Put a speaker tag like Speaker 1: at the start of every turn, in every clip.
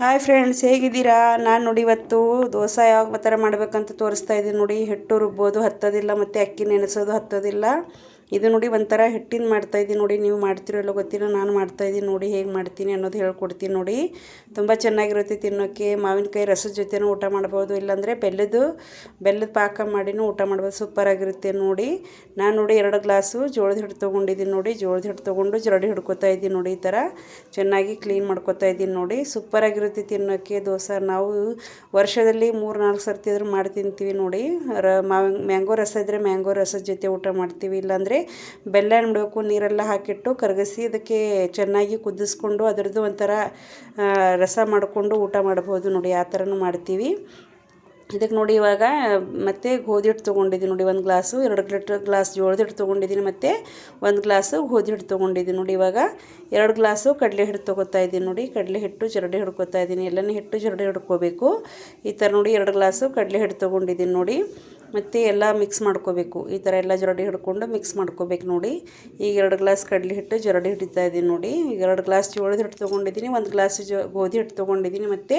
Speaker 1: Hi friends ಹೇಗಿದ್ದೀರಾ? ನಾನು ನೋಡಿ ಇವತ್ತು ದೋಸೆ ಯಾವ ಥರ ಮಾಡಬೇಕಂತ ತೋರಿಸ್ತಾ ಇದ್ದೀನಿ ನೋಡಿ. ಹಿಟ್ಟು ರುಬ್ಬೋದು, ಹತ್ತೋದಿಲ್ಲ, ಮತ್ತು ಅಕ್ಕಿ ನೆನೆಸೋದು ಹತ್ತೋದಿಲ್ಲ. ಇದು ನೋಡಿ ಒಂಥರ ಹಿಟ್ಟಿನ ಮಾಡ್ತಾಯಿದ್ದೀನಿ ನೋಡಿ, ನೀವು ಮಾಡ್ತಿರೋ ಇಲ್ಲೋ ಗೊತ್ತಿಲ್ಲ, ನಾನು ಮಾಡ್ತಾಯಿದ್ದೀನಿ ನೋಡಿ, ಹೇಗೆ ಮಾಡ್ತೀನಿ ಅನ್ನೋದು ಹೇಳ್ಕೊಡ್ತೀನಿ ನೋಡಿ. ತುಂಬ ಚೆನ್ನಾಗಿರುತ್ತೆ ತಿನ್ನೋಕ್ಕೆ ಮಾವಿನಕಾಯಿ ರಸದ ಜೊತೆನೂ ಊಟ ಮಾಡ್ಬೋದು, ಇಲ್ಲಾಂದರೆ ಬೆಲ್ಲದ್ದು ಬೆಲ್ಲದ ಪಾಕ ಮಾಡಿನೂ ಊಟ ಮಾಡ್ಬೋದು ಸೂಪರಾಗಿರುತ್ತೆ ನೋಡಿ. ನಾನು ನೋಡಿ ಎರಡು ಗ್ಲಾಸು ಜೋಳದ ಹಿಟ್ಟು ತೊಗೊಂಡಿದ್ದೀನಿ ನೋಡಿ, ಜೋಳದ ಹಿಟ್ಟು ತೊಗೊಂಡು ಜರಡಿ ಹಿಡ್ಕೊತಾ ಇದ್ದೀನಿ ನೋಡಿ, ಈ ಥರ ಚೆನ್ನಾಗಿ ಕ್ಲೀನ್ ಮಾಡ್ಕೊತಾ ಇದ್ದೀನಿ ನೋಡಿ. ಸೂಪರಾಗಿರುತ್ತೆ ತಿನ್ನೋಕ್ಕೆ ದೋಸೆ ನಾವು ವರ್ಷದಲ್ಲಿ ಮೂರು ನಾಲ್ಕು ಸರ್ತಿ ಆದರೂ ಮಾಡಿ ತಿಂತೀವಿ ನೋಡಿ. ರ, ಮಾವಿನ, ಮ್ಯಾಂಗೋ ರಸ ಇದ್ದರೆ ಮ್ಯಾಂಗೋ ರಸದ ಜೊತೆ ಊಟ ಮಾಡ್ತೀವಿ, ಇಲ್ಲಾಂದರೆ ಬೆಲ್ಲ ಬಿಡಬೇಕು ನೀರೆಲ್ಲ ಹಾಕಿಟ್ಟು ಕರಗಿಸಿ ಅದಕ್ಕೆ ಚೆನ್ನಾಗಿ ಕುದಿಸ್ಕೊಂಡು ಅದರದ್ದು ಒಂಥರ ರಸ ಮಾಡಿಕೊಂಡು ಊಟ ಮಾಡ್ಬೋದು ನೋಡಿ, ಆ ಥರನೂ ಮಾಡ್ತೀವಿ. ಇದಕ್ಕೆ ನೋಡಿ ಇವಾಗ ಮತ್ತೆ ಗೋಧಿ ಹಿಟ್ಟು ತೊಗೊಂಡಿದ್ದೀನಿ ನೋಡಿ, ಒಂದು ಗ್ಲಾಸು, ಎರಡು ಲೀಟ್ರ್ ಗ್ಲಾಸ್ ಜೋಳದ ಹಿಟ್ಟು ತೊಗೊಂಡಿದ್ದೀನಿ ಮತ್ತು ಒಂದು ಗ್ಲಾಸು ಗೋಧಿ ಹಿಟ್ಟು ತೊಗೊಂಡಿದ್ದೀನಿ ನೋಡಿ ಇವಾಗ. ಎರಡು ಗ್ಲಾಸು ಕಡಲೆ ಹಿಟ್ಟು ತೊಗೋತಾ ಇದ್ದೀನಿ ನೋಡಿ, ಕಡಲೆ ಹಿಟ್ಟು ಜರಡಿ ಹಿಡ್ಕೊತಾ ಇದ್ದೀನಿ. ಎಲ್ಲನೇ ಹಿಟ್ಟು ಜರಡಿ ಹಿಡ್ಕೋಬೇಕು. ಈ ಥರ ನೋಡಿ ಎರಡು ಗ್ಲಾಸು ಕಡಲೆ ಹಿಟ್ಟು ತೊಗೊಂಡಿದ್ದೀನಿ ನೋಡಿ. ಮತ್ತು ಎಲ್ಲ ಮಿಕ್ಸ್ ಮಾಡ್ಕೋಬೇಕು. ಈ ಥರ ಎಲ್ಲ ಜರಡಿ ಹಿಡ್ಕೊಂಡು ಮಿಕ್ಸ್ ಮಾಡ್ಕೋಬೇಕು ನೋಡಿ. ಈಗ ಎರಡು ಗ್ಲಾಸ್ ಕಡಲೆ ಹಿಟ್ಟು ಜರಡಿ ಹಿಡಿತಾ ಇದ್ದೀನಿ ನೋಡಿ. ಈಗ ಎರಡು ಗ್ಲಾಸ್ ಜೋಳದ ಹಿಟ್ಟು ತೊಗೊಂಡಿದ್ದೀನಿ ಒಂದು ಗ್ಲಾಸ್ ಜೋ ಗೋಧಿ ಹಿಟ್ಟು ತೊಗೊಂಡಿದ್ದೀನಿ ಮತ್ತು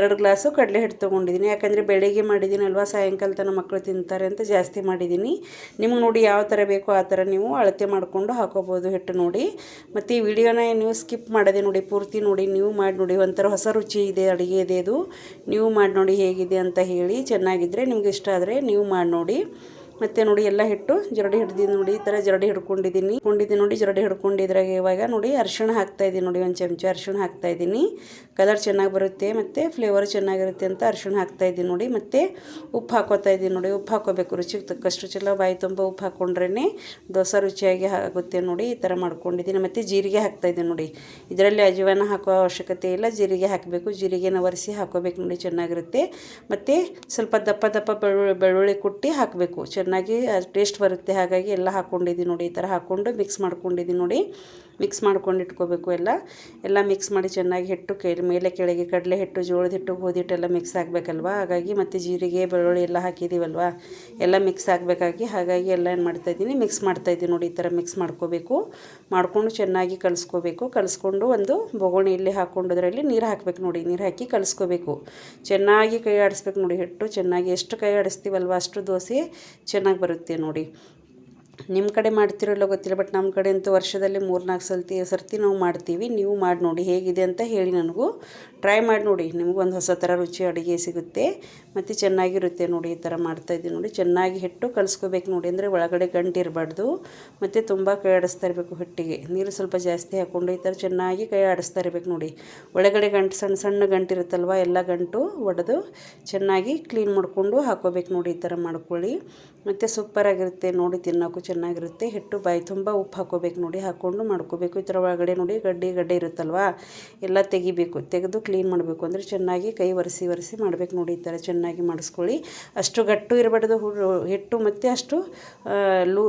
Speaker 1: ಎರಡು ಗ್ಲಾಸು ಕಡಲೆ ಹಿಟ್ಟು ತೊಗೊಂಡಿದ್ದೀನಿ ಯಾಕಂದರೆ ಬೆಳಿಗ್ಗೆ ಅಲ್ವಾ, ಸಾಯಂಕಾಲ ತನಕ ಮಕ್ಕಳು ತಿಂತಾರೆ ಅಂತ ಜಾಸ್ತಿ ಮಾಡಿದ್ದೀನಿ ನಿಮ್ಗೆ ನೋಡಿ ಯಾವ ಥರ ಬೇಕೋ ಆ ಥರ ನೀವು ಅಳತೆ ಮಾಡಿಕೊಂಡು ಹಾಕೋಬೋದು ಹಿಟ್ಟು ನೋಡಿ. ಮತ್ತು ಈ ವಿಡಿಯೋನ ನೀವು ಸ್ಕಿಪ್ ಮಾಡಿದೆ ನೋಡಿ, ಪೂರ್ತಿ ನೋಡಿ. ನೀವು ಮಾಡಿ ನೋಡಿ, ಒಂಥರ ಹೊಸ ರುಚಿ ಇದೆ, ಅಡುಗೆ ಇದೆ ಅದು. ನೀವು ಮಾಡಿ ನೋಡಿ ಹೇಗಿದೆ ಅಂತ ಹೇಳಿ. ಚೆನ್ನಾಗಿದ್ದರೆ ನಿಮ್ಗೆ ಇಷ್ಟ ಆದರೆ ನೀವು ಮಾಡಿ ನೋಡಿ. ಮತ್ತು ನೋಡಿ ಎಲ್ಲ ಹಿಟ್ಟು ಜರಡಿ ಹಿಡ್ದಿದ್ದು ನೋಡಿ ಈ ಥರ ಜರಡಿ ಹಿಡ್ಕೊಂಡಿದ್ದೀನಿ. ಕೊಂಡಿದ್ದೀನಿ ನೋಡಿ ಜರಡಿ ಹಿಡ್ಕೊಂಡಿದ್ರಾಗ ಇವಾಗ ನೋಡಿ ಅರ್ಶಿಣ ಹಾಕ್ತಾ ಇದ್ದೀನಿ ನೋಡಿ ಒಂದು ಚಮಚ ಅರ್ಶಿಣ ಹಾಕ್ತಾ ಇದ್ದೀನಿ ಕಲರ್ ಚೆನ್ನಾಗಿ ಬರುತ್ತೆ ಮತ್ತು ಫ್ಲೇವರ್ ಚೆನ್ನಾಗಿರುತ್ತೆ ಅಂತ ಅರಿಶಿಣ ಹಾಕ್ತಾಯಿದ್ದೀನಿ ನೋಡಿ ಮತ್ತು ಉಪ್ಪು ಹಾಕೋತಾ ಇದ್ದೀನಿ ನೋಡಿ ಉಪ್ಪು ಹಾಕೋಬೇಕು ರುಚಿಗೆ ತಕ್ಕಷ್ಟು ಚಲೋ ಬಾಯಿ ತುಂಬ ಉಪ್ಪು ಹಾಕ್ಕೊಂಡ್ರೇ ದೋಸೆ ರುಚಿಯಾಗಿ ಆಗುತ್ತೆ ನೋಡಿ ಈ ಥರ ಮಾಡ್ಕೊಂಡಿದ್ದೀನಿ. ಮತ್ತು ಜೀರಿಗೆ ಹಾಕ್ತಾ ಇದ್ದೀನಿ ನೋಡಿ. ಇದರಲ್ಲಿ ಅಜವಾನ ಹಾಕೋ ಅವಶ್ಯಕತೆ ಇಲ್ಲ ಜೀರಿಗೆ ಹಾಕಬೇಕು. ಜೀರಿಗೆನ ಒರೆಸಿ ಹಾಕೋಬೇಕು ನೋಡಿ ಚೆನ್ನಾಗಿರುತ್ತೆ. ಮತ್ತು ಸ್ವಲ್ಪ ದಪ್ಪ ದಪ್ಪ ಬೆಳ್ಳುಳ್ಳಿ ಬೆಳ್ಳುಳ್ಳಿ ಕುಟ್ಟಿ ಹಾಕಬೇಕು ಚೆನ್ನಾಗಿ. ಟೇಸ್ಟ್ ಬರುತ್ತೆ. ಹಾಗಾಗಿ ಎಲ್ಲ ಹಾಕ್ಕೊಂಡಿದ್ದೀನಿ ನೋಡಿ, ಈ ಥರ ಹಾಕ್ಕೊಂಡು ಮಿಕ್ಸ್ ಮಾಡ್ಕೊಂಡಿದ್ದೀನಿ ನೋಡಿ. ಮಿಕ್ಸ್ ಮಾಡ್ಕೊಂಡು ಇಟ್ಕೋಬೇಕು ಎಲ್ಲ. ಎಲ್ಲ ಮಿಕ್ಸ್ ಮಾಡಿ ಚೆನ್ನಾಗಿ ಹಿಟ್ಟು ಕೆ, ಮೇಲೆ ಕೆಳಗೆ ಕಡಲೆ ಹಿಟ್ಟು, ಜೋಳದ ಹಿಟ್ಟು, ಗೋಧಿ ಹಿಟ್ಟೆಲ್ಲ ಮಿಕ್ಸ್ ಆಗಬೇಕಲ್ವಾ? ಹಾಗಾಗಿ ಮತ್ತು ಜೀರಿಗೆ, ಬೆಳ್ಳುಳ್ಳಿ ಎಲ್ಲ ಹಾಕಿದ್ದೀವಲ್ವಾ ಎಲ್ಲ ಮಿಕ್ಸ್ ಆಗಬೇಕಾಗಿ ಹಾಗಾಗಿ ಎಲ್ಲ ಏನು ಮಾಡ್ತಾಯಿದ್ದೀನಿ ಮಿಕ್ಸ್ ಮಾಡ್ತಾಯಿದ್ದೀನಿ ನೋಡಿ, ಈ ಥರ ಮಿಕ್ಸ್ ಮಾಡ್ಕೋಬೇಕು. ಮಾಡ್ಕೊಂಡು ಚೆನ್ನಾಗಿ ಕಲಿಸ್ಕೋಬೇಕು. ಕಲಿಸ್ಕೊಂಡು ಒಂದು ಬೊಗಣೆಯಲ್ಲಿ ಹಾಕ್ಕೊಂಡು ಅದರಲ್ಲಿ ನೀರು ಹಾಕಬೇಕು ನೋಡಿ. ನೀರು ಹಾಕಿ ಕಲಿಸ್ಕೋಬೇಕು. ಚೆನ್ನಾಗಿ ಕೈ ಆಡಿಸ್ಬೇಕು ನೋಡಿ ಹಿಟ್ಟು. ಚೆನ್ನಾಗಿ ಎಷ್ಟು ಕೈ ಆಡಿಸ್ತೀವಲ್ವ ಅಷ್ಟು ದೋಸೆ. ಚೆನ್ನಾಗಿ ಬರುತ್ತೆ ನೋಡಿ. ನಿಮ್ಮ ಕಡೆ ಮಾಡ್ತಿರೋಲ್ಲ ಗೊತ್ತಿಲ್ಲ ಬಟ್ ನಮ್ಮ ಕಡೆ ಅಂತೂ ವರ್ಷದಲ್ಲಿ ಮೂರು ನಾಲ್ಕು ಸರ್ತಿ ಸರ್ತಿ ನಾವು ಮಾಡ್ತೀವಿ. ನೀವು ಮಾಡಿ ನೋಡಿ ಹೇಗಿದೆ ಅಂತ ಹೇಳಿ ನನಗೂ. ಟ್ರೈ ಮಾಡಿ ನೋಡಿ ನಿಮಗೊಂದು ಹೊಸ ಥರ ರುಚಿ ಅಡುಗೆ ಸಿಗುತ್ತೆ. ಮತ್ತು ಚೆನ್ನಾಗಿರುತ್ತೆ ನೋಡಿ, ಈ ಥರ ಮಾಡ್ತಾಯಿದ್ದೀವಿ ನೋಡಿ. ಚೆನ್ನಾಗಿ ಹಿಟ್ಟು ಕಲಿಸ್ಕೋಬೇಕು ನೋಡಿ ಅಂದರೆ ಒಳಗಡೆ ಗಂಟು ಇರಬಾರ್ದು ಮತ್ತು ತುಂಬ ಕೈ ಆಡಿಸ್ತಾ ಇರಬೇಕು ಹಿಟ್ಟಿಗೆ. ನೀರು ಸ್ವಲ್ಪ ಜಾಸ್ತಿ ಹಾಕ್ಕೊಂಡು ಈ ಥರ ಚೆನ್ನಾಗಿ ಕೈ ಆಡಿಸ್ತಾ ಇರಬೇಕು ನೋಡಿ. ಒಳಗಡೆ ಗಂಟು, ಸಣ್ಣ ಸಣ್ಣ ಗಂಟು ಇರುತ್ತಲ್ವ ಎಲ್ಲ ಗಂಟು ಒಡೆದು ಚೆನ್ನಾಗಿ ಕ್ಲೀನ್ ಮಾಡಿಕೊಂಡು ಹಾಕೋಬೇಕು ನೋಡಿ, ಈ ಥರ ಮಾಡ್ಕೊಳ್ಳಿ. ಮತ್ತು ಸೂಪರಾಗಿರುತ್ತೆ ನೋಡಿ ತಿನ್ನೋಕ್ಕೂ ಚೆನ್ನಾಗಿರುತ್ತೆ. ಹಿಟ್ಟು ಬಾಯಿ ತುಂಬ ಉಪ್ಪು ಹಾಕೋಬೇಕು ನೋಡಿ ಹಾಕ್ಕೊಂಡು ಮಾಡ್ಕೋಬೇಕು. ಈ ಥರ ಒಳಗಡೆ ನೋಡಿ ಗಡ್ಡೆ ಗಡ್ಡೆ ಇರುತ್ತಲ್ವ? ಎಲ್ಲ ತೆಗಿಬೇಕು. ತೆಗೆದು ಕ್ಲೀನ್ ಮಾಡಬೇಕು. ಅಂದರೆ ಚೆನ್ನಾಗಿ ಕೈ ಒರೆಸಿ ಒರೆಸಿ ಮಾಡಬೇಕು ನೋಡಿ, ಈ ಥರ ಚೆನ್ನಾಗಿ ಮಾಡಿಸ್ಕೊಳ್ಳಿ. ಅಷ್ಟು ಗಟ್ಟು ಇರಬಾರ್ದು. ಹಿಟ್ಟು ಮತ್ತು ಅಷ್ಟು ಲೂ,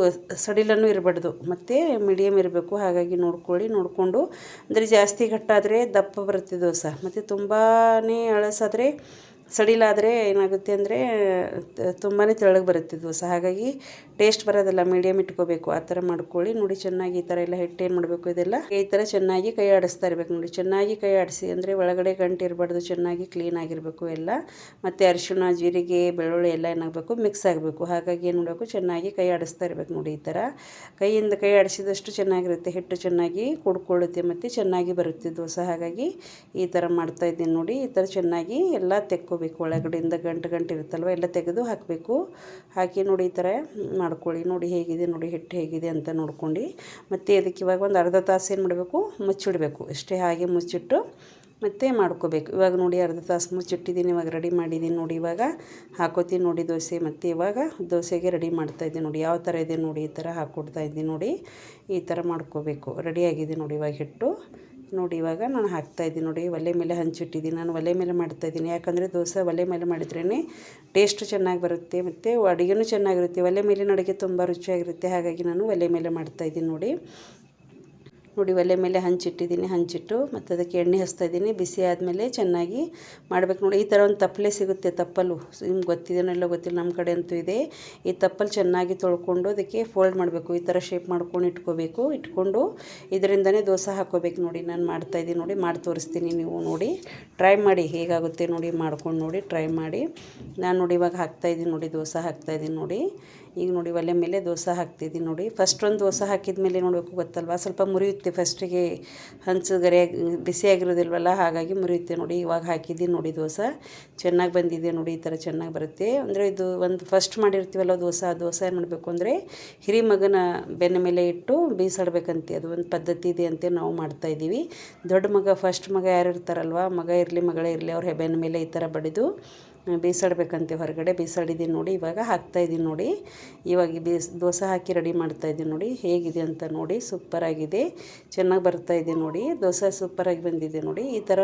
Speaker 1: ಸಡಿಲನೂ ಇರಬಾರ್ದು. ಮತ್ತು ಮೀಡಿಯಮ್ ಇರಬೇಕು. ಹಾಗಾಗಿ ನೋಡ್ಕೊಳ್ಳಿ, ನೋಡಿಕೊಂಡು. ಅಂದರೆ ಜಾಸ್ತಿ ಗಟ್ಟಾದರೆ ದಪ್ಪ ಬರುತ್ತೆ ದೋಸೆ. ಮತ್ತು ತುಂಬಾ ಅಳಸಾದರೆ ಸಡಿಲಾದರೆ ಏನಾಗುತ್ತೆ ಅಂದರೆ ತುಂಬಾ ತೆಳಗೆ ಬರುತ್ತೆ ದೋಸೆ ಹಾಗಾಗಿ ಟೇಸ್ಟ್ ಬರೋದಿಲ್ಲ ಮೀಡಿಯಮ್ ಇಟ್ಕೋಬೇಕು. ಆ ಥರ ಮಾಡ್ಕೊಳ್ಳಿ. ನೋಡಿ, ಚೆನ್ನಾಗಿ ಈ ಥರ ಎಲ್ಲ ಹಿಟ್ಟು ಏನು ಮಾಡಬೇಕು ಇದೆಲ್ಲ? ಈ ಥರ ಚೆನ್ನಾಗಿ ಕೈ ಆಡಿಸ್ತಾ ಇರಬೇಕು. ನೋಡಿ, ಚೆನ್ನಾಗಿ ಕೈ ಆಡಿಸಿ ಅಂದರೆ ಒಳಗಡೆ ಗಂಟು ಇರಬಾರ್ದು, ಚೆನ್ನಾಗಿ ಕ್ಲೀನ್ ಆಗಿರಬೇಕು ಎಲ್ಲ. ಮತ್ತು ಅರಿಶಿಣ, ಜೀರಿಗೆ, ಬೆಳ್ಳುಳ್ಳಿ ಎಲ್ಲ ಏನಾಗಬೇಕು? ಮಿಕ್ಸ್ ಆಗಬೇಕು. ಹಾಗಾಗಿ ಏನು ಮಾಡಬೇಕು? ಚೆನ್ನಾಗಿ ಕೈ ಆಡಿಸ್ತಾ ಇರಬೇಕು. ನೋಡಿ, ಈ ಥರ. ಕೈಯಿಂದ ಕೈ ಆಡಿಸಿದಷ್ಟು ಚೆನ್ನಾಗಿರುತ್ತೆ. ಹಿಟ್ಟು ಚೆನ್ನಾಗಿ ಕುಡ್ಕೊಳ್ಳುತ್ತೆ ಮತ್ತು ಚೆನ್ನಾಗಿ ಬರುತ್ತೆ ದೋಸೆ ಹಾಗಾಗಿ ಈ ಥರ ಮಾಡ್ತಾ ಇದ್ದೀನಿ ನೋಡಿ. ಈ ಥರ ಚೆನ್ನಾಗಿ ಎಲ್ಲ ತೆಕ್ಕೋಬೇಕು. ಒಳಗಡೆಯಿಂದ ಗಂಟು ಗಂಟು ಇರುತ್ತಲ್ವ, ಎಲ್ಲ ತೆಗೆದು ಹಾಕಬೇಕು. ಹಾಕಿ ನೋಡಿ ಈ ಥರ ಮಾಡ್ಕೊಳ್ಳಿ. ನೋಡಿ ಹೇಗಿದೆ, ನೋಡಿ ಹಿಟ್ಟು ಹೇಗಿದೆ ಅಂತ ನೋಡ್ಕೊಂಡು. ಮತ್ತು ಅದಕ್ಕೆ ಇವಾಗ ಒಂದು ಅರ್ಧ ತಾಸು ಏನು ಮಾಡಬೇಕು? ಮುಚ್ಚಿಡಬೇಕು. ಇಷ್ಟೇ ಹಾಗೆ ಮುಚ್ಚಿಟ್ಟು ಮತ್ತೆ ಮಾಡ್ಕೋಬೇಕು. ಇವಾಗ ನೋಡಿ ಅರ್ಧ ತಾಸು ಮುಚ್ಚಿಟ್ಟಿದ್ದೀನಿ, ಇವಾಗ ರೆಡಿ ಮಾಡಿದ್ದೀನಿ. ನೋಡಿ ಇವಾಗ ಹಾಕೋತೀನಿ ನೋಡಿ ದೋಸೆ. ಮತ್ತು ಇವಾಗ ದೋಸೆಗೆ ರೆಡಿ ಮಾಡ್ತಾಯಿದ್ದೀನಿ ನೋಡಿ. ಯಾವ ಥರ ಇದೆ ನೋಡಿ ಈ ಥರ ಹಾಕ್ಕೊಡ್ತಾ ಇದ್ದೀನಿ ನೋಡಿ. ಈ ಥರ ಮಾಡ್ಕೋಬೇಕು. ರೆಡಿಯಾಗಿದೆ ನೋಡಿ ಇವಾಗ ಹಿಟ್ಟು. ನೋಡಿ ಇವಾಗ ನಾನು ಹಾಕ್ತಾಯಿದ್ದೀನಿ ನೋಡಿ, ಒಲೆ ಮೇಲೆ ಹಂಚಿಟ್ಟಿದ್ದೀನಿ. ನಾನು ಒಲೆ ಮೇಲೆ ಮಾಡ್ತಾಯಿದ್ದೀನಿ ಯಾಕಂದರೆ ದೋಸೆ ಒಲೆ ಮೇಲೆ ಮಾಡಿದ್ರೇ ಟೇಸ್ಟು ಚೆನ್ನಾಗಿ ಬರುತ್ತೆ, ಮತ್ತು ಅಡುಗೆನೂ ಚೆನ್ನಾಗಿರುತ್ತೆ. ಒಲೆ ಮೇಲಿನ ಅಡುಗೆ ತುಂಬ ರುಚಿಯಾಗಿರುತ್ತೆ. ಹಾಗಾಗಿ ನಾನು ಒಲೆ ಮೇಲೆ ಮಾಡ್ತಾಯಿದ್ದೀನಿ ನೋಡಿ. ನೋಡಿ ಒಲೆ ಮೇಲೆ ಹಂಚಿಟ್ಟಿದ್ದೀನಿ, ಹಂಚಿಟ್ಟು ಮತ್ತು ಅದಕ್ಕೆ ಎಣ್ಣೆ ಹಚ್ತಾ ಇದ್ದೀನಿ. ಬಿಸಿ ಆದಮೇಲೆ ಚೆನ್ನಾಗಿ ಮಾಡಬೇಕು ನೋಡಿ. ಈ ಥರ ಒಂದು ತಪ್ಪಲೆ ಸಿಗುತ್ತೆ ತಪ್ಪಲು. ನಿಮ್ಗೆ ಗೊತ್ತಿದೆಯೋ ಇಲ್ಲ ಗೊತ್ತಿಲ್ಲ, ನಮ್ಮ ಕಡೆ ಅಂತೂ ಇದೆ. ಈ ತಪ್ಪಲು ಚೆನ್ನಾಗಿ ತೊಳ್ಕೊಂಡು ಅದಕ್ಕೆ ಫೋಲ್ಡ್ ಮಾಡಬೇಕು. ಈ ಥರ ಶೇಪ್ ಮಾಡ್ಕೊಂಡು ಇಟ್ಕೋಬೇಕು. ಇಟ್ಕೊಂಡು ಇದರಿಂದನೇ ದೋಸೆ ಹಾಕೋಬೇಕು ನೋಡಿ. ನಾನು ಮಾಡ್ತಾಯಿದ್ದೀನಿ ನೋಡಿ. ಮಾಡಿ ತೋರಿಸ್ತೀನಿ ನೀವು ನೋಡಿ. ಟ್ರೈ ಮಾಡಿ. ಹೇಗಾಗುತ್ತೆ ನೋಡಿ ಮಾಡ್ಕೊಂಡು ನೋಡಿ. ಟ್ರೈ ಮಾಡಿ. ನಾನು ನೋಡಿ ಇವಾಗ ಹಾಕ್ತಾಯಿದ್ದೀನಿ ನೋಡಿ. ದೋಸೆ ಹಾಕ್ತಾಯಿದ್ದೀನಿ ನೋಡಿ. ಈಗ ನೋಡಿ ಒಲೆ ಮೇಲೆ ದೋಸೆ ಹಾಕ್ತಿದ್ದೀನಿ ನೋಡಿ. ಫಸ್ಟ್ ಒಂದು ದೋಸೆ ಹಾಕಿದ ಮೇಲೆ ನೋಡಬೇಕು ಗೊತ್ತಲ್ವ? ಸ್ವಲ್ಪ ಮುರಿಯುತ್ತೆ. ಫಸ್ಟಿಗೆ ಹಂಚು ಗರಿ ಬಿಸಿಯಾಗಿರೋದಿಲ್ವಲ್ಲ ಹಾಗಾಗಿ ಮುರಿಯುತ್ತೆ ನೋಡಿ. ಇವಾಗ ಹಾಕಿದ್ದೀನಿ ನೋಡಿ ದೋಸೆ. ಚೆನ್ನಾಗಿ ಬಂದಿದೆ ನೋಡಿ, ಈ ಥರ ಚೆನ್ನಾಗಿ ಬರುತ್ತೆ. ಅಂದರೆ ಇದು ಒಂದು ಫಸ್ಟ್ ಮಾಡಿರ್ತೀವಲ್ಲ ದೋಸೆ, ಆ ದೋಸೆ ಏನು ಮಾಡಬೇಕು ಅಂದರೆ ಹಿರಿ ಮಗನ ಬೆನ್ನ ಮೇಲೆ ಇಟ್ಟು ಬೀಸಾಡ್ಬೇಕಂತೆ. ಅದು ಒಂದು ಪದ್ಧತಿ ಇದೆ ಅಂತ ನಾವು ಮಾಡ್ತಾಯಿದ್ದೀವಿ ದೊಡ್ಡ ಮಗ ಫಸ್ಟ್ ಮಗ ಯಾರು ಇರ್ತಾರಲ್ವ ಮಗ ಇರಲಿ, ಮಗಳೇ ಇರಲಿ, ಅವ್ರ ಬೆನ್ನ ಮೇಲೆ ಈ ಥರ ಬಡಿದು ಬೇಯಿಸಾಡ್ಬೇಕಂತೆ ಹೊರಗಡೆ, ಬೇಸಾಡಿದ್ದೀನಿ ನೋಡಿ, ಇವಾಗ ಹಾಕ್ತಾಯಿದ್ದೀನಿ ನೋಡಿ. ಇವಾಗ ಬೇಸ್, ದೋಸೆ ಹಾಕಿ ರೆಡಿ ಮಾಡ್ತಾಯಿದ್ದೀನಿ ನೋಡಿ, ಹೇಗಿದೆ ಅಂತ ನೋಡಿ ಸೂಪರಾಗಿದೆ ಚೆನ್ನಾಗಿ ಬರ್ತಾಯಿದೆ ನೋಡಿ, ದೋಸೆ ಸೂಪರಾಗಿ ಬಂದಿದೆ ನೋಡಿ. ಈ ಥರ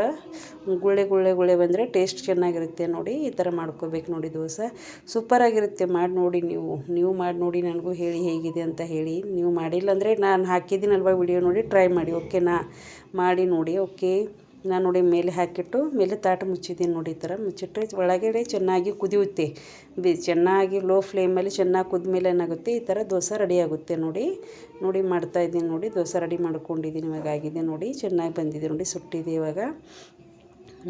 Speaker 1: ಗುಳ್ಳೆ ಗುಳ್ಳೆ ಗುಳ್ಳೆ ಬಂದರೆ ಟೇಸ್ಟ್ ಚೆನ್ನಾಗಿರುತ್ತೆ ನೋಡಿ, ಈ ಥರ ಮಾಡ್ಕೋಬೇಕು ನೋಡಿ ದೋಸೆ. ಸೂಪರಾಗಿರುತ್ತೆ ಮಾಡಿ ನೋಡಿ ನೀವು. ನೀವು ಮಾಡಿ ನೋಡಿ ನನಗೂ ಹೇಳಿ ಹೇಗಿದೆ ಅಂತ ಹೇಳಿ. ನೀವು ಮಾಡಿಲ್ಲ ಅಂದರೆ ನಾನು ಹಾಕಿದ್ದೀನಲ್ವ ವಿಡಿಯೋ ನೋಡಿ ಟ್ರೈ ಮಾಡಿ ಓಕೆನಾ ಮಾಡಿ ನೋಡಿ ಓಕೆ ನಾನು ನೋಡಿ ಮೇಲೆ ಹಾಕಿಟ್ಟು ಮೇಲೆ ತಾಟ ಮುಚ್ಚಿದ್ದೀನಿ ನೋಡಿ ಈ ಥರ. ಮುಚ್ಚಿಟ್ರೆ ಒಳಗಡೆ ಚೆನ್ನಾಗಿ ಕುದಿಯುತ್ತೆ. ಬಿ ಚೆನ್ನಾಗಿ ಲೋ ಫ್ಲೇಮಲ್ಲಿ ಚೆನ್ನಾಗಿ ಕುದ್ಮೇಲೆ ಏನಾಗುತ್ತೆ? ಈ ಥರ ದೋಸೆ ರೆಡಿ ಆಗುತ್ತೆ ನೋಡಿ. ನೋಡಿ ಮಾಡ್ತಾಯಿದ್ದೀನಿ ನೋಡಿ. ದೋಸೆ ರೆಡಿ ಮಾಡ್ಕೊಂಡಿದ್ದೀನಿ. ಇವಾಗ ಆಗಿದೆ ನೋಡಿ. ಚೆನ್ನಾಗಿ ಬಂದಿದೆ ನೋಡಿ. ಸುಟ್ಟಿದೆ ಇವಾಗ.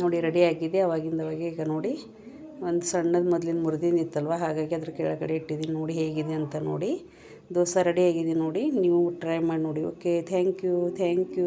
Speaker 1: ನೋಡಿ ರೆಡಿ ಆಗಿದೆ. ಅವಾಗಿಂದ ಅವಾಗ ಈಗ ನೋಡಿ. ಒಂದು ಸಣ್ಣದು ಮೊದಲಿನ ಮುರಿದಿಂದ ಇತ್ತಲ್ವ? ಹಾಗಾಗಿ ಅದ್ರ ಕೆಳಗಡೆ ಇಟ್ಟಿದ್ದೀನಿ ನೋಡಿ ಹೇಗಿದೆ ಅಂತ ನೋಡಿ. ದೋಸೆ ರೆಡಿ ಆಗಿದೆ ನೋಡಿ. ನೀವು ಟ್ರೈ ಮಾಡಿ ನೋಡಿ. Okay thank you thank you